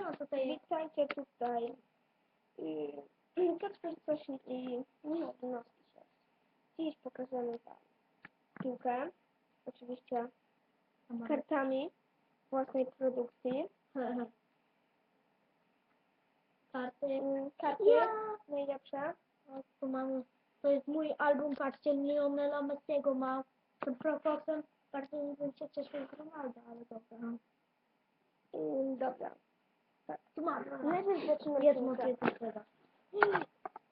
no tutaj Witajcie tutaj. I Kacper coś i Michał Dynowski się. Dziś pokażemy Wam piłkę. Oczywiście kartami własnej produkcji. karty. Mm, Karty Ja! najlepsze. O, tu mamy, to jest mój album, patrzcie, Lionela Messiego ma. Tym profoksem, bardzo nie bym się cieszył z Ronaldo, ale dobra. Mm, Dobra. Tak. Tu mam. Najpierw zaczynamy Jedno tylko trzeba.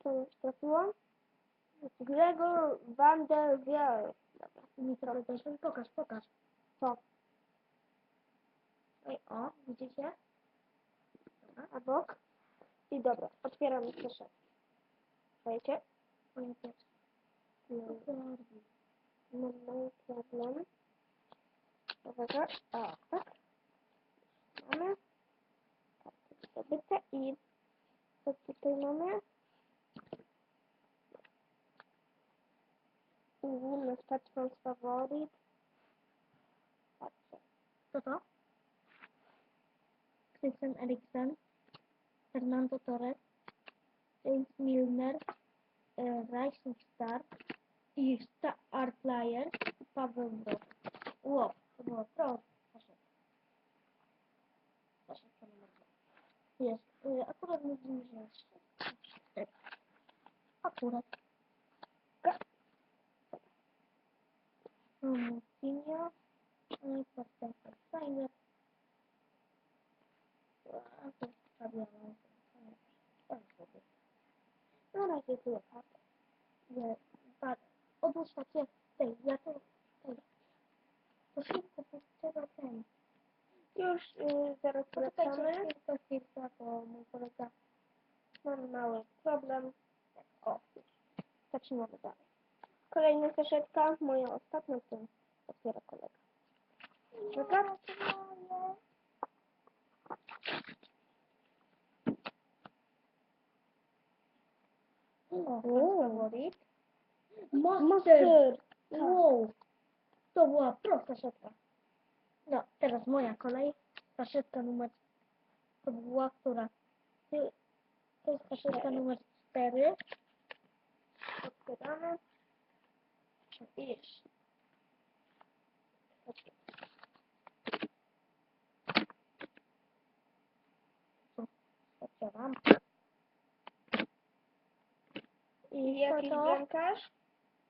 To już trafiło. Gregor van der Wiel. Dobra. Mi to też pokaż, pokaż. Co? Oj, o, widzicie? A bok. I dobra, otwieram proszę. Słuchajcie. Moja pierwsza. No, mam mały problem. Uwaga. O, tak. Mamy. Zdobyte i co tutaj mamy? Patrzą z faworyt. Patrzę. Co to? Christian Eriksen, Fernando Torres, James Milner, e, Rising Star i Star Player i Paweł Wroch. Ło, to było pro. Proszę. Proszę, to numer dwa. Jest. E, akurat mówimy, że jest. cztery. Akurat. Moutinho, i Pasterka Steiner. A, to Fabian Alonso. Na razie tyle, tak? Nie, tak. Takie, tej, ja to, tej. To szybko, to trzeba ten. Już y, zaraz wracamy. chwilkę, chwilkę, bo mój kolega Mam mały problem. O. Zaczynamy dalej. Kolejna saszetka, moja ostatnia, to otwiera kolega. Faworyt. Master! Master! Wow! To była prosta szetka. Teraz moja kolej. Kaszetka numer... To była która? To jest kaszetka numer 4. Otwieramy. Iż. Otwieram. I I jakiś bramkarz?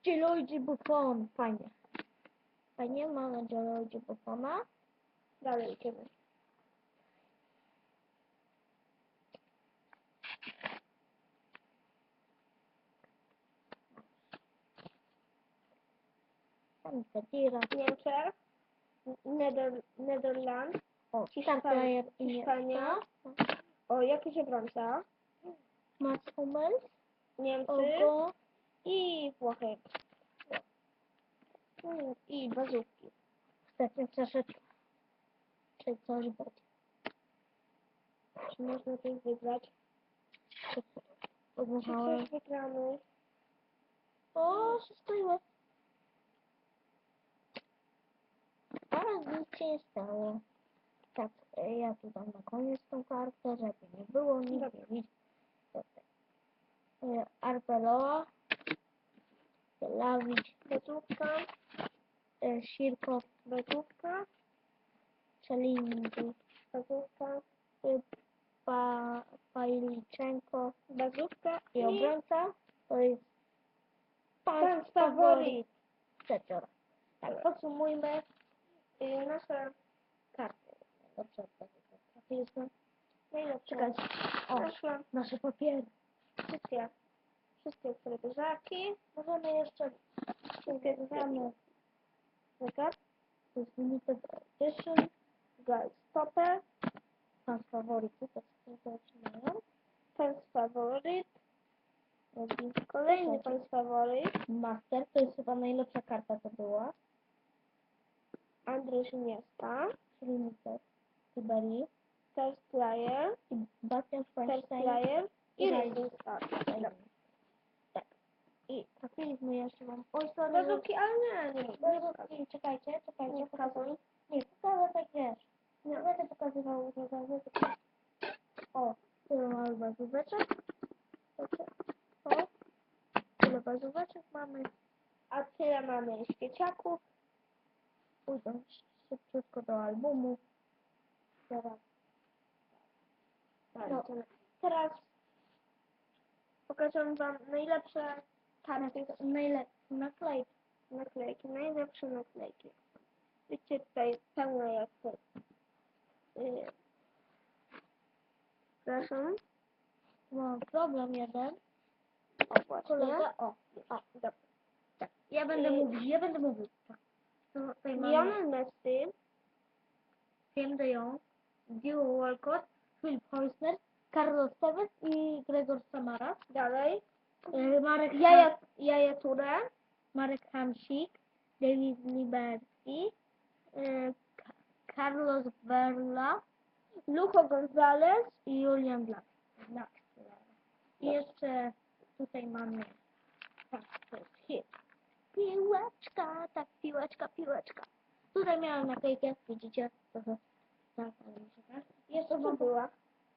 Gianluigi Buffon. Fajnie. Fajnie, mamy Buffona. Dalej idziemy. Tam. Niemczech. Neder, Nederland. O, Hiszpania. Hiszpania. O, jakiś obrońca. Mats Hummels. Niemcy. Ogo. I Włochy. Mm, I bazówki. Ostatnia kaszetka. Czy coś będzie. Czy można coś wygrać? Czy Odmuchałem. coś wygramy? O, jest. Teraz nic się nie stało. Tak, ja tu dam na koniec tą kartę, żeby nie było nic Dobra. widzieć. Dobra. E, Arbeloa, Lawicz, Bazówka. e, Sirko, Bazówka. Czelindy, Bazówka. e, pa, Pajliczenko Bazówka. i obrońca. To jest Pan faworyt. Trzeciora. Tak, podsumujmy y, nasze karty. Dobrze. Trafiliśmy. Najlepsze. O, Nasze nasze papiery. wszystkie, wszystkie telewizyjaki. Możemy jeszcze Wszystkie znamy. Zegar. to jest limited edition. Stopę. Pan faworyty, to to zaczynają. Pan faworyt. Kolejny pan faworyt. Master, to jest chyba najlepsza karta to była. Andrzej Szyniewska. Limited. Tiberi. First player. Bastian First Feinstein. player. I Rising Star. Tak. I trafiliśmy jeszcze mam. Oj, sorry. Ale nie, nie. Bazówki, czekajcie, czekajcie. Nie pokazuj. Nie, pokażę tak wiesz. Nie będę pokazywał, że gazety. Parę bazóweczek. Takie, O. Tyle bazóweczek mamy. A tyle mamy świeciaków. Pójdę szybciutko do albumu. Teraz. Tak, No. Teraz pokażę Wam najlepsze karty, Najlepsze naklejki. naklejki, najlepsze naklejki. Widzicie tutaj pełno jak to. Yy. Przepraszam. Mam problem jeden. O, właśnie. Kolega, o. O, dobra. Tak. Ja będę Y- mówił, ja będę mówił. Tak. Lionel Messi, Tim de Jong, Dio Walcott, Phil Heusner, Carlos Tevez i Gregor Samara. dalej. Y, Marek, Jaja, Jaja Ture, Marek Hamsik, David Liberski, y, Ka- Carlos Verla Lucho Gonzalez, i Julian Black. Black. I jeszcze tutaj mamy tak, to jest hit. Piłeczka, tak, piłeczka, piłeczka. Tutaj miałem naklejkę, widzicie? Trochę tak, ale muszę tak. Jeszcze to mam była.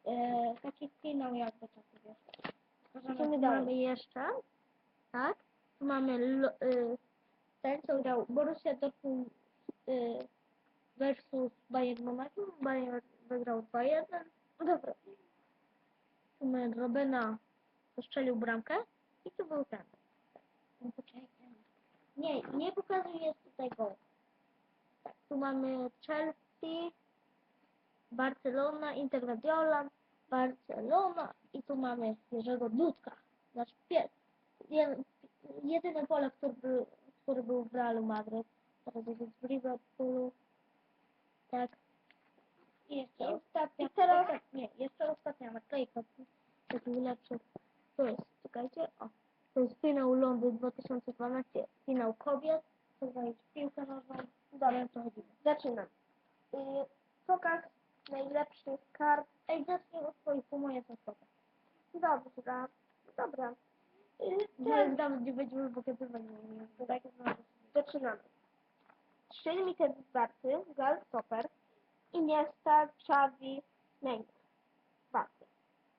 e, taki finał jakby taki wiesz. Idziemy dalej. Mamy jeszcze, tak? Tu mamy lo, y, ten, co grał Borussia Dortmund y, versus Bayern Monachium. Bayern wygrał 2-1. Dobra. Tu mamy Robena, strzelił bramkę. I tu był ten. No poczekaj. Nie, nie pokazuję tutaj go. Tak, tu mamy Chelsea, Barcelona, Inter Mediolan, Barcelona i tu mamy Jerzego Dudka. Nasz pies. Jeden, jedyny Polak, który był, który był w Realu Madryt. Teraz jest w Liverpoolu. Tak. I jeszcze I- ostatnia. i teraz- ostat- Nie, jeszcze ostatnia naklejka. Taki lepszy. To jest, czekajcie, o. To jest finał Londyn 2012, finał kobiet. To jest piłka nożna. Dobra, co chodzi. Zaczynam. Y, pokaz najlepszych kart. Ej, zacznij od swoich, bo moje są słabe. Dobra, dobra. Teraz dam, nie będziemy pokazywać. tak, no. zaczynamy. Trzy limitowe barty, Gal Stopper, Iniesta, Xavi, Neymar. Barty.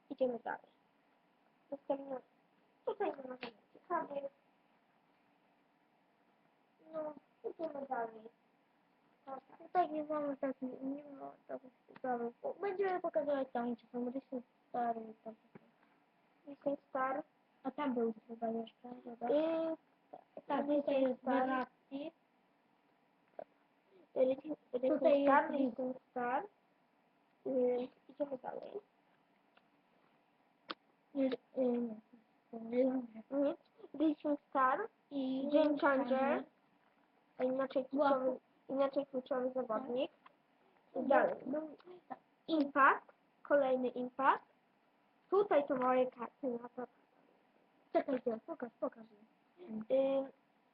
Idziemy dalej. Następny. Tutaj ma żadnych ciekawych. No, idziemy dalej. Tutaj nie mamy taki, nie ma takich bo Będziemy pokazywać tam, gdzie są rysy stare i tam. Missing Star. A tam był chyba jeszcze, dobra? Y, Tak, tutaj jest Star. Tutaj Star, jest- Star. Y, Idziemy dalej. i- y, nie, Mhm. Star I Game Changer. a inaczej kluczowy, inaczej kluczowy zawodnik. Tak. Dalej. Impact, kolejny Impact. Tutaj to moje karty na to. Czekaj, pokaż, pokaż. Y,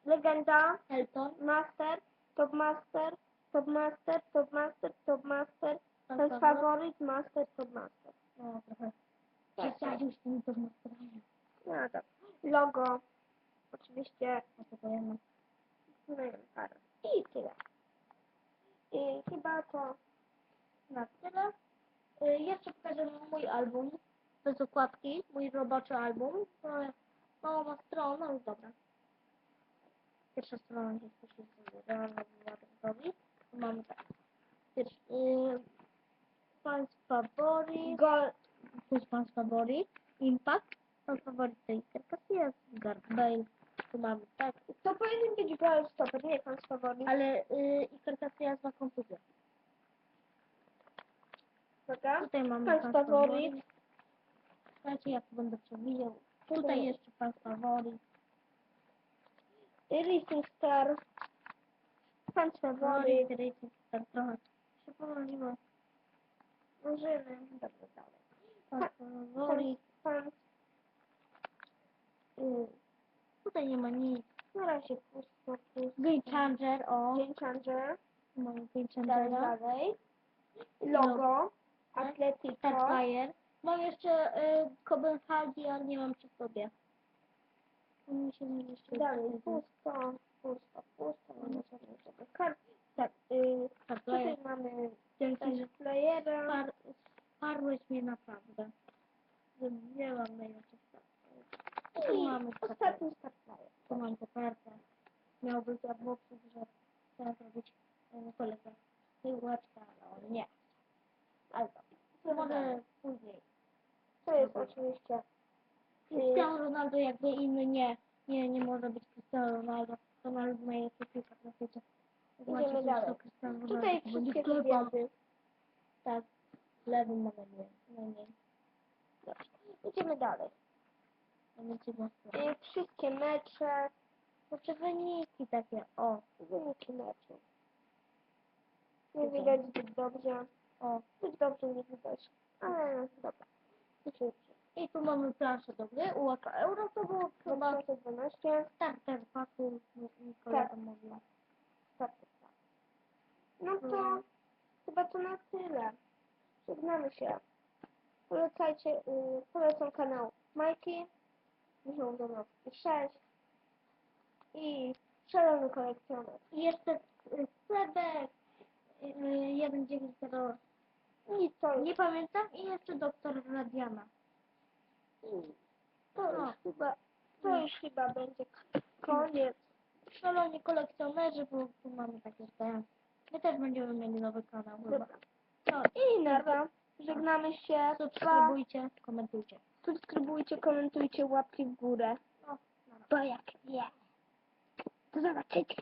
legenda, Elton. Master, Top Master, Top Master, Top Master, Top Master. To jest faworyt, Master, Top Master. No, trochę. Tak, Przesadził z tym domostraniem. No dobra. Logo, oczywiście, No to powiem. no nie wiem, parę. I tyle. I chyba to Na tyle. Y, Jeszcze pokażę mój album. Bez okładki. Mój roboczy album. E, Mało ma stron, no dobra. Pierwsza strona jest poświęcona gotowi. Mamy tak. Pierwszy, y, Fans faworit. Gol, Tu jest Fans faworit. Impact. Fans faworit to Iker Casillas. Gareth Bale. Tu mamy tak. to powinien być Goal Stopper, nie pan faworyt. Ale y, Iker Casillas ma. Uwaga. Tutaj mamy faworit. faworit. Słuchajcie, jak będę przewijał. Tutaj. Tutaj jeszcze Fans faworit. Racing Star. Pan faworyt. Faworit, Racing Star trochę się pomyliło. Możemy. Dobra, dalej. Pan. Y, Tutaj nie ma nic. na razie pusto, pusto. Game Changer, o. Game Changer. Mamy Game Changera. dalej. Logo. Atletico. Starfire. Mam jeszcze y, Copenhagen, ale nie mam przy sobie. Się nie jeszcze Dalej, pusto, pusto, pusto. Mamy sobie żadnych kart. Tak, y, Starfire. tutaj mamy Dzięki, że ten playera. spar, sparłeś mnie naprawdę. Nie mam najlepszych start. Tu mamy ostatni startlajer. Tu mam kopertę. Miał być adwokat, że chciałem zrobić e, kolegę. Tyłeczka, ale on nie. Ale to może później. To jest oczywiście Cristiano Ronaldo jakby inny nie, nie, nie może być Cristiano Ronaldo. Ronaldo ma jeszcze kilka na świecie. Idziemy dalej. do Cristiano Ronaldo, Tutaj wszystkie sklepa. wywiady. Tak, lewym na nie. No nie. Dobrze. Idziemy dalej. Będziecie na I wszystkie mecze, Znaczy wyniki takie, o, wyniki meczu. Nie widać zbyt dobrze. o. Zbyt dobrze nie widać. Ale dobra. Idźmy. I tu mamy planszę do gry. UEFA Euro to było chyba 2012. starter paku, Nikola Tak. mówiła. Starter pack. No to chyba to na tyle. Żegnamy się. Polecajcie, y, polecam kanał Majki, Michał Domowski 6 i Szalony Kolekcjoner. I jeszcze Sebek y, 190, I to nie pamiętam, i jeszcze doktor Radiana. To no. już chyba, to już chyba będzie koniec. Szaloni kolekcjonerzy, bo tu mamy takie te. My też będziemy mieli nowy kanał chyba. No, I nara. Żegnamy się. Subskrybujcie, komentujcie. Subskrybujcie, komentujcie, łapki w górę. No, Bo jak nie, to zobaczycie.